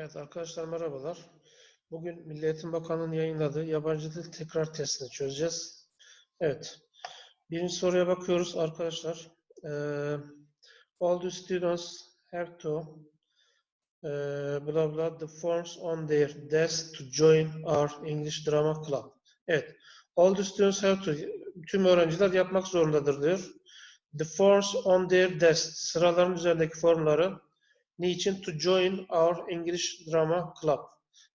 Evet arkadaşlar merhabalar. Bugün Milli Eğitim Bakanlığı'nın yayınladığı yabancı dil tekrar testini çözeceğiz. Evet. Birinci soruya bakıyoruz arkadaşlar. Ee, all the students have to ee, blah blah the forms on their desk to join our English Drama Club. Evet. All the students have to tüm öğrenciler yapmak zorundadır diyor. The forms on their desk sıraların üzerindeki formları Niçin? To join our English Drama Club.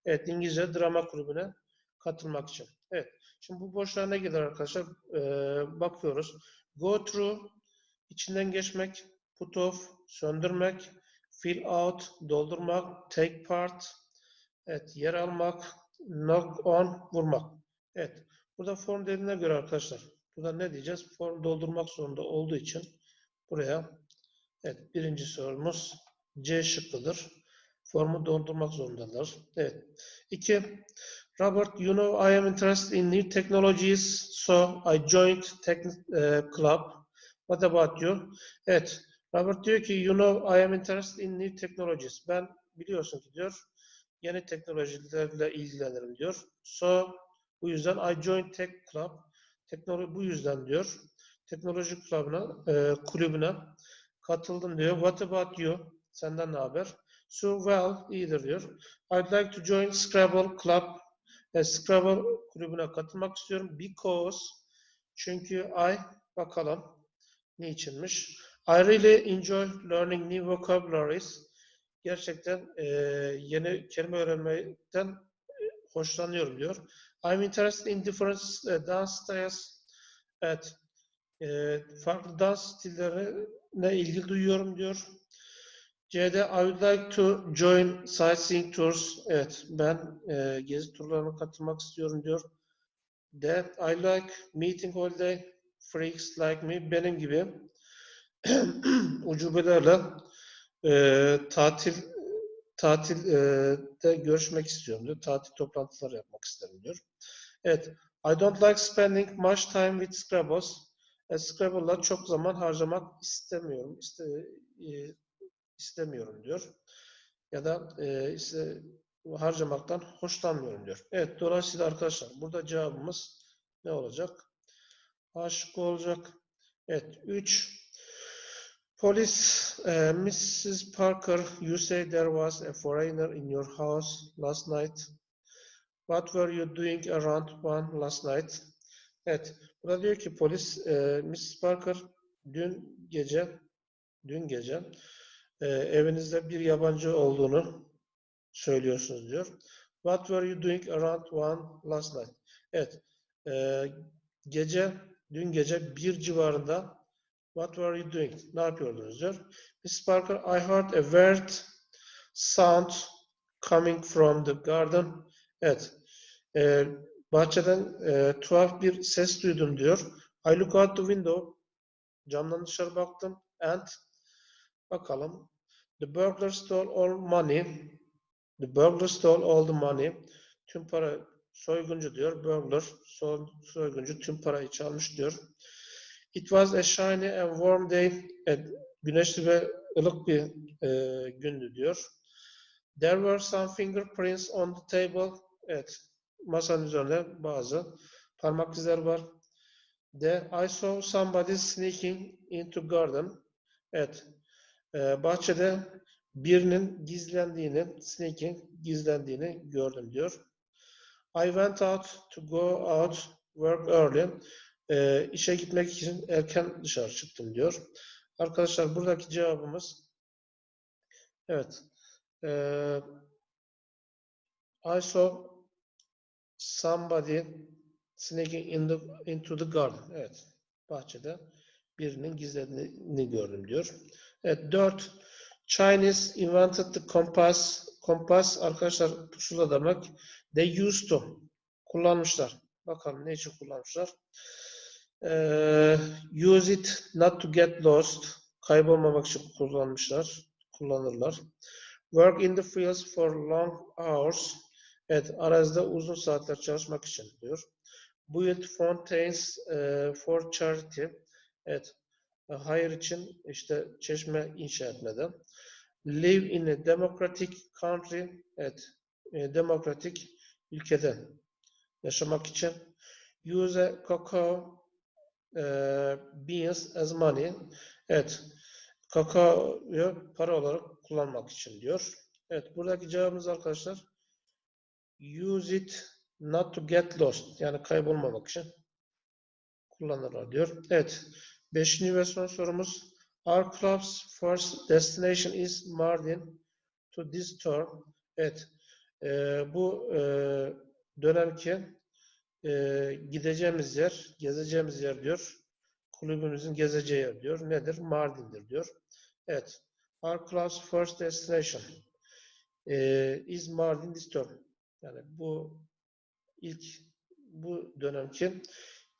Evet, İngilizce drama kulübüne katılmak için. Evet, şimdi bu boşluğa ne gelir arkadaşlar? Ee, bakıyoruz. Go through, içinden geçmek, put off, söndürmek, fill out, doldurmak, take part, evet, yer almak, knock on, vurmak. Evet, burada form dediğine göre arkadaşlar, burada ne diyeceğiz? Form doldurmak zorunda olduğu için buraya, evet, birinci sorumuz C şıkkıdır. Formu doldurmak zorundalar. Evet. İki, Robert, you know I am interested in new technologies, so I joined tech uh, club. What about you? Evet. Robert diyor ki, you know I am interested in new technologies. Ben biliyorsun ki diyor, yeni teknolojilerle ilgilenirim diyor. So, bu yüzden I joined tech club. Teknoloji bu yüzden diyor. Teknoloji kulübüne, e, kulübüne katıldım diyor. What about you? Senden ne haber? So well, iyidir diyor. I'd like to join Scrabble Club. E, Scrabble kulübüne katılmak istiyorum. Because, çünkü I, bakalım niçinmiş. I really enjoy learning new vocabularies. Gerçekten e, yeni kelime öğrenmekten hoşlanıyorum diyor. I'm interested in different uh, dance styles. Evet, e, farklı dans stillerine ilgi duyuyorum diyor. C'de I would like to join sightseeing tours. Evet, ben e, gezi turlarına katılmak istiyorum diyor. D. I like meeting holiday freaks like me. Benim gibi ucubelerle e, tatil tatil e, görüşmek istiyorum diyor. Tatil toplantıları yapmak isterim diyor. Evet. I don't like spending much time with Scrabbles. E, Scrabble'la çok zaman harcamak istemiyorum. İste, e, istemiyorum diyor. Ya da e, işte harcamaktan hoşlanmıyorum diyor. Evet dolayısıyla arkadaşlar burada cevabımız ne olacak? A şıkkı olacak. Evet 3 Police, uh, Mrs. Parker, you say there was a foreigner in your house last night. What were you doing around one last night? Evet, burada diyor ki polis, e, Mrs. Parker dün gece, dün gece e, evinizde bir yabancı olduğunu söylüyorsunuz diyor. What were you doing around one last night? Evet, e, gece, dün gece bir civarında What were you doing? Ne yapıyordunuz diyor. Miss Parker, I heard a weird sound coming from the garden. Evet, e, bahçeden e, tuhaf bir ses duydum diyor. I look out the window. Camdan dışarı baktım and Bakalım. The burglar stole all money. The burglar stole all the money. Tüm para soyguncu diyor. Burglar soy, soyguncu tüm parayı çalmış diyor. It was a shiny and warm day. Evet, güneşli ve ılık bir e, gündü diyor. There were some fingerprints on the table. Evet, masanın üzerinde bazı parmak izleri var. The, I saw somebody sneaking into garden. Evet, ee, bahçede birinin gizlendiğini, sneaking gizlendiğini gördüm diyor. I went out to go out work early. E, işe gitmek için erken dışarı çıktım diyor. Arkadaşlar buradaki cevabımız evet. E, I saw somebody sneaking in the, into the garden. Evet. Bahçede birinin gizlediğini gördüm diyor. Evet, dört. Chinese invented the compass. Compass arkadaşlar pusula demek. They used to. Kullanmışlar. Bakalım ne için kullanmışlar. Ee, use it not to get lost. Kaybolmamak için kullanmışlar. Kullanırlar. Work in the fields for long hours. Evet, arazide uzun saatler çalışmak için diyor. Build fountains uh, for charity. Evet, hayır için işte çeşme inşa etmeden. live in a democratic country. Evet. e, demokratik ülkede yaşamak için. Use a cacao e, beans as money. Evet. Kakaoyu para olarak kullanmak için diyor. Evet. Buradaki cevabımız arkadaşlar use it not to get lost. Yani kaybolmamak için kullanırlar diyor. Evet. Beşinci ve son sorumuz. Our club's first destination is Mardin to this term. Evet. Ee, bu e, dönemki e, gideceğimiz yer, gezeceğimiz yer diyor. Kulübümüzün gezeceği yer diyor. Nedir? Mardin'dir diyor. Evet. Our club's first destination e, is Mardin this term. Yani bu ilk bu dönemki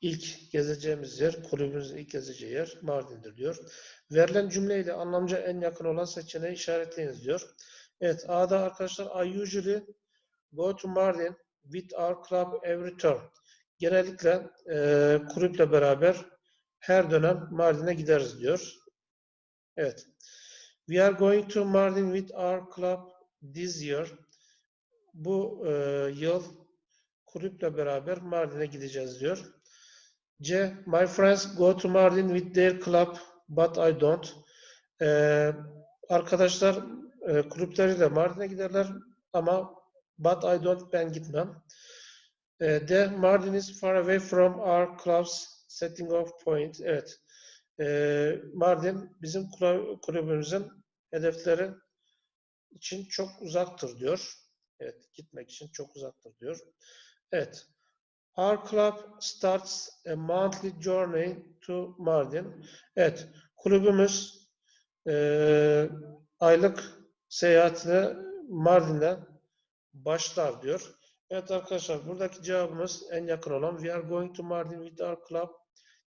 ilk gezeceğimiz yer, kulübümüzün ilk gezeceği yer Mardin'dir diyor. Verilen cümleyle anlamca en yakın olan seçeneği işaretleyiniz diyor. Evet, A'da arkadaşlar I usually go to Mardin with our club every term. Genellikle e, kulüple beraber her dönem Mardin'e gideriz diyor. Evet. We are going to Mardin with our club this year. Bu e, yıl kulüple beraber Mardin'e gideceğiz diyor. C. My friends go to Mardin with their club but I don't. Ee, arkadaşlar e, kulüpleriyle Mardin'e giderler ama but I don't ben gitmem. Ee, D. Mardin is far away from our club's setting off point. Evet. Ee, Mardin bizim kulübümüzün hedefleri için çok uzaktır diyor. Evet, gitmek için çok uzaktır diyor. Evet. Our club starts a monthly journey to Mardin. Evet, kulübümüz eee, aylık seyahatine Mardin'e başlar diyor. Evet arkadaşlar, buradaki cevabımız en yakın olan We are going to Mardin with our club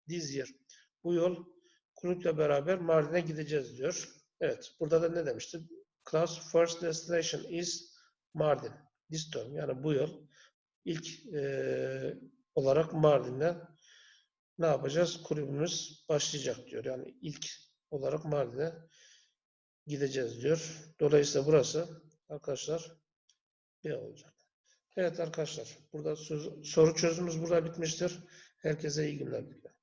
this year. Bu yıl kulüple beraber Mardin'e gideceğiz diyor. Evet, burada da ne demişti? Club's first destination is Mardin. This term, yani bu yıl ilk eee, olarak Mardin'de ne yapacağız? Kulübümüz başlayacak diyor. Yani ilk olarak Mardin'e gideceğiz diyor. Dolayısıyla burası arkadaşlar B olacak. Evet arkadaşlar burada soru çözümümüz burada bitmiştir. Herkese iyi günler diliyorum.